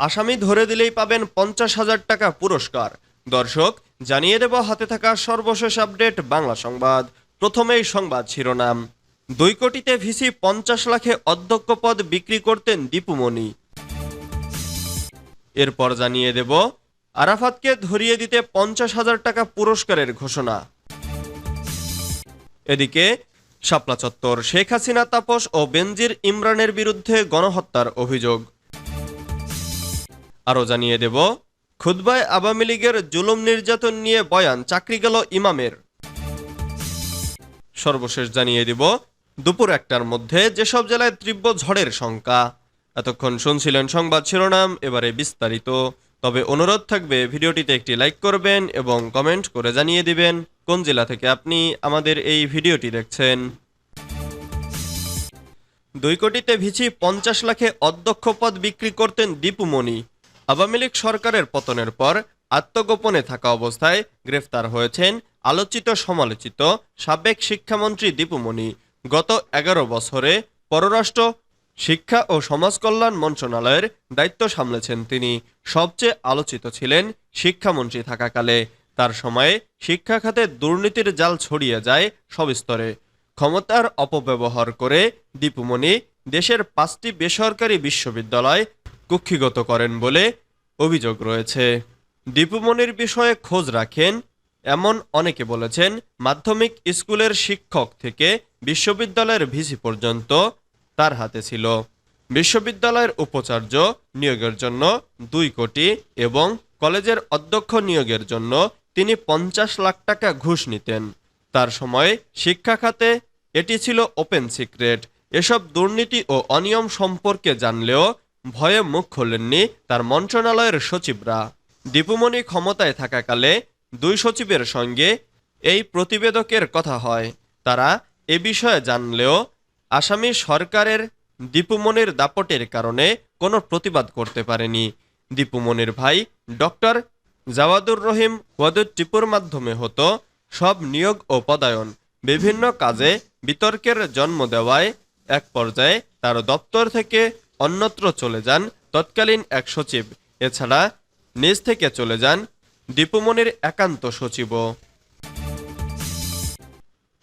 আসামি ধরে দিলেই পাবেন পঞ্চাশ হাজার টাকা পুরস্কার। দর্শক, জানিয়ে দেব হাতে থাকা সর্বশেষ আপডেট বাংলা সংবাদ। প্রথমেই সংবাদ শিরোনাম। দুই কোটিতে ভিসি পঞ্চাশ লাখে অধ্যক্ষ পদ বিক্রি করতেন দীপুমণি। এরপর জানিয়ে দেব, আরাফাতকে ধরিয়ে দিতে পঞ্চাশ হাজার টাকা পুরস্কারের ঘোষণা। এদিকে, শাপলা চত্বর, শেখ হাসিনা, তাপস ও বেনজির ইমরানের বিরুদ্ধে গণহত্যার অভিযোগ। আরও জানিয়ে দেব খুদ্বায় আওয়ামী লীগের জুলুম নির্যাতন নিয়ে বয়ান, চাকরি গেল ইমামের। সর্বশেষ জানিয়ে দিব, দুপুর একটার মধ্যে যেসব জেলায় তীব্র ঝড়ের শঙ্কা। এতক্ষণ শুনছিলেন সংবাদ শিরোনাম, এবারে বিস্তারিত। তবে অনুরোধ থাকবে, ভিডিওটিতে একটি লাইক করবেন এবং কমেন্ট করে জানিয়ে দিবেন কোন জেলা থেকে আপনি আমাদের এই ভিডিওটি দেখছেন। দুই কোটিতে ভিচি পঞ্চাশ লাখে অধ্যক্ষ পদ বিক্রি করতেন দীপুমণি। আওয়ামী লীগ সরকারের পতনের পর আত্মগোপনে থাকা অবস্থায় গ্রেফতার হয়েছেন আলোচিত সমালোচিত সাবেক শিক্ষামন্ত্রী দীপুমণি গত এগারো বছরে পররাষ্ট্র, শিক্ষা ও সমাজ কল্যাণ মন্ত্রণালয়ের দায়িত্ব সামলেছেন তিনি। সবচেয়ে আলোচিত ছিলেন শিক্ষামন্ত্রী থাকাকালে। তার সময়ে শিক্ষা খাতে দুর্নীতির জাল ছড়িয়ে যায় সব স্তরে ক্ষমতার অপব্যবহার করে দীপুমণি দেশের পাঁচটি বেসরকারি বিশ্ববিদ্যালয় কুক্ষিগত করেন বলে অভিযোগ রয়েছে। দীপুমণির বিষয়ে খোঁজ রাখেন এমন অনেকে বলেছেন, মাধ্যমিক স্কুলের শিক্ষক থেকে বিশ্ববিদ্যালয়ের ভিসি পর্যন্ত তার হাতে ছিল। বিশ্ববিদ্যালয়ের উপাচার্য নিয়োগের জন্য দুই কোটি এবং কলেজের অধ্যক্ষ নিয়োগের জন্য তিনি পঞ্চাশ লাখ টাকা ঘুষ নিতেন। তার সময় শিক্ষা খাতে এটি ছিল ওপেন সিক্রেট। এসব দুর্নীতি ও অনিয়ম সম্পর্কে জানলেও ভয়ে মুখ খোলেননি তার মন্ত্রণালয়ের সচিবরা। দীপুমণি ক্ষমতায় থাকাকালে দুই সচিবের সঙ্গে এই প্রতিবেদকের কথা হয়। তারা এ বিষয়ে জানলেও আসামি সরকারের দীপুমনির দাপটের কারণে কোনো প্রতিবাদ করতে পারেনি। দীপুমনির ভাই ডক্টর জাওয়াদুর রহিম টিপুর মাধ্যমে হতো সব নিয়োগ ও পদায়ন, বিভিন্ন কাজে বিতর্কের জন্ম দেওয়ায় এক পর্যায়ে তার দপ্তর থেকে অন্যত্র চলে যান তৎকালীন এক সচিব। এছাড়া নিজ থেকে চলে যান দীপুমনির একান্ত সচিবও।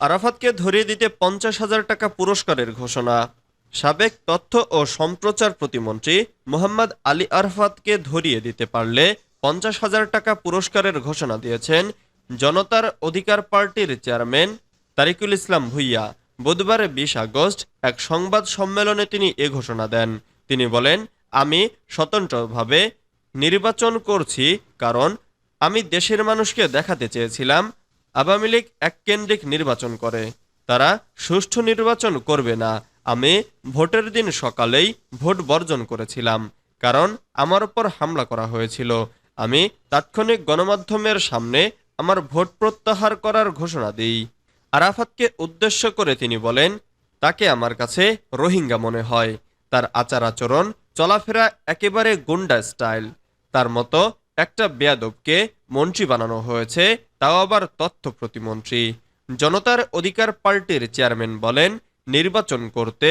আরাফাতকে ধরিয়ে দিতে পঞ্চাশ হাজার টাকা পুরস্কারের ঘোষণা। সাবেক তথ্য ও সম্প্রচার প্রতিমন্ত্রী মোহাম্মদ আলী আরফাতকে ধরিয়ে দিতে পারলে পঞ্চাশ হাজার টাকা পুরস্কারের ঘোষণা দিয়েছেন জনতার অধিকার পার্টির চেয়ারম্যান তারিকুল ইসলাম ভুইয়া। বুধবার বিশ আগস্ট এক সংবাদ সম্মেলনে তিনি এ ঘোষণা দেন। তিনি বলেন, আমি স্বতন্ত্রভাবে নির্বাচন করছি কারণ আমি দেশের মানুষকে দেখাতে চেয়েছিলাম, আওয়ামী লীগ এককেন্দ্রিক নির্বাচন করে। তারা সুষ্ঠু নির্বাচন করবে না। আমি ভোটের দিন সকালেই ভোট বর্জন করেছিলাম, কারণ আমার উপর হামলা করা হয়েছিল। আমি তাৎক্ষণিক গণমাধ্যমের সামনে আমার ভোট প্রত্যাহার করার ঘোষণা দিই। আরাফাতকে উদ্দেশ্য করে তিনি বলেন, তাকে আমার কাছে রোহিঙ্গা মনে হয়। তার আচার আচরণ চলাফেরা একেবারে গুন্ডা স্টাইল। তার মতো একটা বেয়াদবকে মন্ত্রী বানানো হয়েছে, তাও আবার তথ্য প্রতিমন্ত্রী। জনতার অধিকার পার্টির চেয়ারম্যান বলেন, নির্বাচন করতে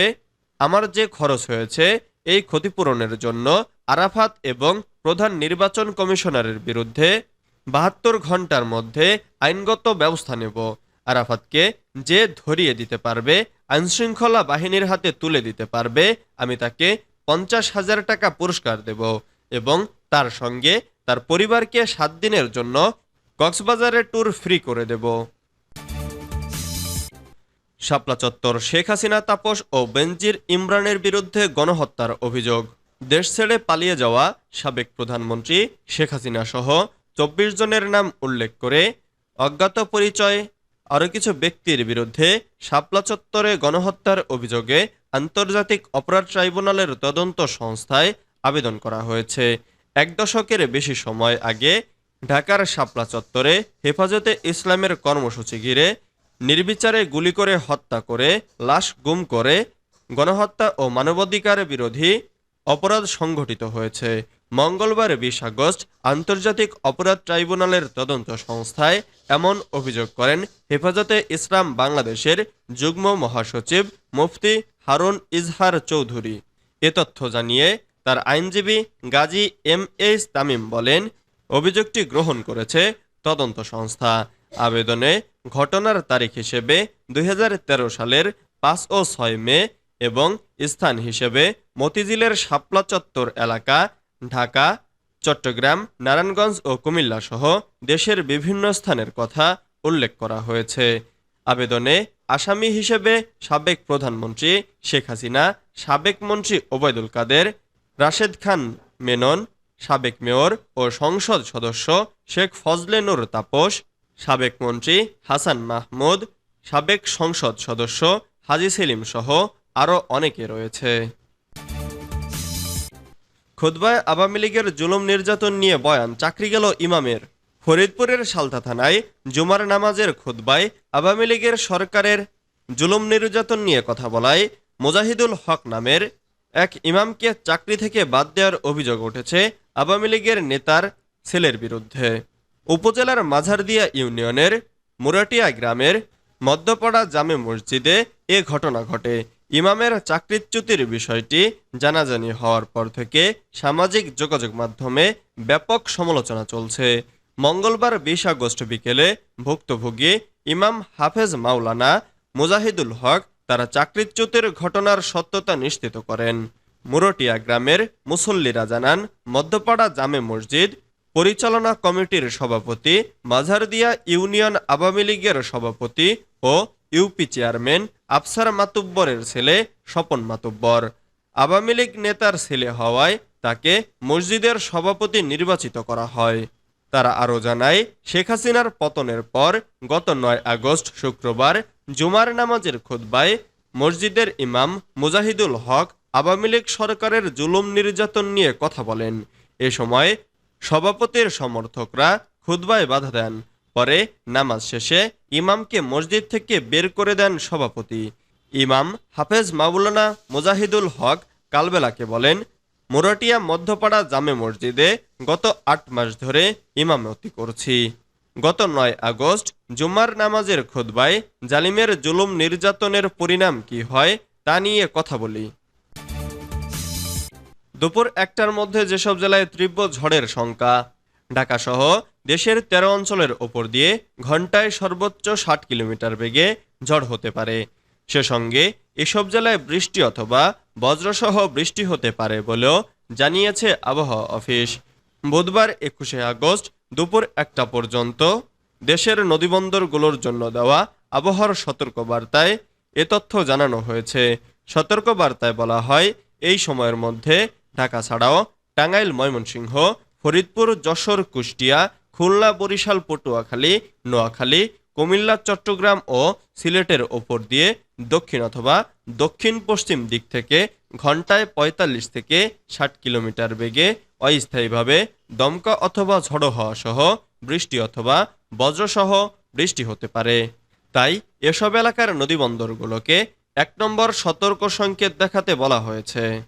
আমার যে খরচ হয়েছে, এই ক্ষতিপূরণের জন্য আরাফাত এবং প্রধান নির্বাচন কমিশনারের বিরুদ্ধে বাহাত্তর ঘণ্টার মধ্যে আইনগত ব্যবস্থা নেব। আরাফাতকে যে ধরিয়ে দিতে পারবে, আইনশৃঙ্খলা বাহিনীর হাতে তুলে দিতে পারবে, আমি তাকে পঞ্চাশ হাজার টাকা পুরস্কার দেব এবং তার সঙ্গে তার পরিবারকে সাত দিনের জন্য কক্সবাজারের ট্যুর ফ্রি করে দেব। শাপলা চত্বর শেখ হাসিনা, তাপস ও বেনজির ইমরানের বিরুদ্ধে গণহত্যার অভিযোগ। দেশ ছেড়ে পালিয়ে যাওয়া সাবেক প্রধানমন্ত্রী শেখ হাসিনা সহ চব্বিশ জনের নাম উল্লেখ করে অজ্ঞাত পরিচয় আরও কিছু ব্যক্তির বিরুদ্ধে শাপলা চত্বরে গণহত্যার অভিযোগে আন্তর্জাতিক অপরাধ ট্রাইব্যুনালের তদন্ত সংস্থায় আবেদন করা হয়েছে। এক দশকের বেশি সময় আগে ঢাকার শাপলা চত্বরে হেফাজতে ইসলামের কর্মসূচি ঘিরে নির্বিচারে গুলি করে হত্যা করে, লাশ গুম করে গণহত্যা ও মানবাধিকার বিরোধী অপরাধ সংঘটিত হয়েছে। মঙ্গলবার বিশ আগস্ট আন্তর্জাতিক অপরাধ ট্রাইব্যুনালের তদন্ত সংস্থায় এমন অভিযোগ করেন হেফাজতে ইসলাম বাংলাদেশের যুগ্ম মহাসচিব মুফতি হারুন ইজহার চৌধুরী। এ তথ্য জানিয়ে তার আইনজীবী গাজী এম এইচ তামিম বলেন, অভিযোগটি গ্রহণ করেছে তদন্ত সংস্থা। আবেদনে ঘটনার তারিখ হিসেবে দু হাজার তেরো সালের পাঁচ ও ছয় মে এবং স্থান হিসেবে মতিঝিলের শাপলা চত্বর এলাকা ঢাকা, চট্টগ্রাম, নারায়ণগঞ্জ ও কুমিল্লা সহ দেশের বিভিন্ন স্থানের কথা উল্লেখ করা হয়েছে। আবেদনে আসামি হিসেবে সাবেক প্রধানমন্ত্রী শেখ হাসিনা, সাবেক মন্ত্রী ওবায়দুল কাদের, রাশেদ খান মেনন, সাবেক মেয়র ও সংসদ সদস্য শেখ ফজলে নুর তাপস, সাবেক মন্ত্রী হাসান মাহমুদ, সাবেক সংসদ সদস্য হাজি সেলিম সহ আরও অনেকে রয়েছে। খুতবায় আওয়ামী লীগের জুলুম নির্যাতন নিয়ে বয়ান চাকরি গেল ইমামের। ফরিদপুরের সালতা থানায় জুমার নামাজের খুতবায় আওয়ামী লীগের সরকারের জুলুম নির্যাতন নিয়ে কথা বলায় মুজাহিদুল হক নামের এক ইমামকে চাকরি থেকে বাদ দেওয়ার অভিযোগ উঠেছে আওয়ামী লীগের নেতার ছেলের বিরুদ্ধে। উপজেলার মাঝারদিয়া ইউনিয়নের মুরাটিয়া গ্রামের মধ্যপাড়া জামে মসজিদে এ ঘটনা ঘটে। ইমামের চাকরিচ্যুতির বিষয়টি জানাজানি হওয়ার পর থেকে সামাজিক যোগাযোগ মাধ্যমে ব্যাপক সমালোচনা চলছে। মঙ্গলবার বিশ আগস্ট বিকেলে ভুক্তভোগী ইমাম হাফেজ মাওলানা মুজাহিদুল হক তারা চাকরিচ্যুতির ঘটনার সত্যতা নিশ্চিত করেন। মুরটিয়া গ্রামের মুসল্লিরা জানান, মধ্যপাড়া জামে মসজিদ পরিচালনা কমিটির সভাপতি, মাঝারদিয়া ইউনিয়ন আওয়ামী লীগের সভাপতি ও ইউপি চেয়ারম্যান আফসার মাতুব্বরের ছেলে স্বপন মাতুব্বর। আওয়ামী লীগ নেতার ছেলে হওয়ায় তাকে মসজিদের সভাপতি নির্বাচিত করা হয়। তারা আরও জানায়, শেখ হাসিনার পতনের পর গত নয় আগস্ট শুক্রবার জুমার নামাজের খুতবায় মসজিদের ইমাম মুজাহিদুল হক আওয়ামী লীগ সরকারের জুলুম নির্যাতন নিয়ে কথা বলেন। এ সময় সভাপতির সমর্থকরা খুতবায় বাধা দেন। পরে নামাজ শেষে ইমামকে মসজিদ থেকে বের করে দেন সভাপতি। ইমাম হাফেজ মাওলানা মুজাহিদুল হক কালবেলাকে বলেন, মুরাটিয়া মধ্যপাড়া জামে মসজিদে গত আট মাস ধরে ইমামতি করছি। গত নয় আগস্ট জুমার নামাজের খোদবায় জালিমের জুলুম নির্যাতনের পরিণাম কি হয় তা নিয়ে কথা বলি। দুপুর একটার মধ্যে যেসব জেলায় তীব্র ঝড়ের শঙ্কা ঢাকাসহ দেশের তেরো অঞ্চলের ওপর দিয়ে ঘন্টায় সর্বোচ্চ ষাট কিলোমিটার বেগে ঝড় হতে পারে। সে সঙ্গে এসব জেলায় বৃষ্টি অথবা বজ্রসহ বৃষ্টি হতে পারে বলেও জানিয়েছে আবহাওয়া অফিস। বুধবার একুশে আগস্ট দুপুর একটা পর্যন্ত দেশের নদীবন্দরগুলোর জন্য দেওয়া আবহাওয়ার সতর্কবার্তায় এ তথ্য জানানো হয়েছে। সতর্কবার্তায় বলা হয়, এই সময়ের মধ্যে ঢাকা ছাড়াও টাঙ্গাইল, ময়মনসিংহ, ফরিদপুর, যশোর, কুষ্টিয়া খুলনা, বরিশাল, পটুয়াখালী, নোয়াখালী, কুমিল্লা, চট্টগ্রাম ও সিলেটের ওপর দিয়ে দক্ষিণ অথবা দক্ষিণ পশ্চিম দিক থেকে ঘন্টায় ৪৫ থেকে ষাট কিলোমিটার বেগে অস্থায়ীভাবে দমকা অথবা ঝড়ো হওয়া সহ বৃষ্টি অথবা বজ্রসহ বৃষ্টি হতে পারে। তাই এসব এলাকার নদীবন্দরগুলোকে এক নম্বর সতর্ক সংকেত দেখাতে বলা হয়েছে।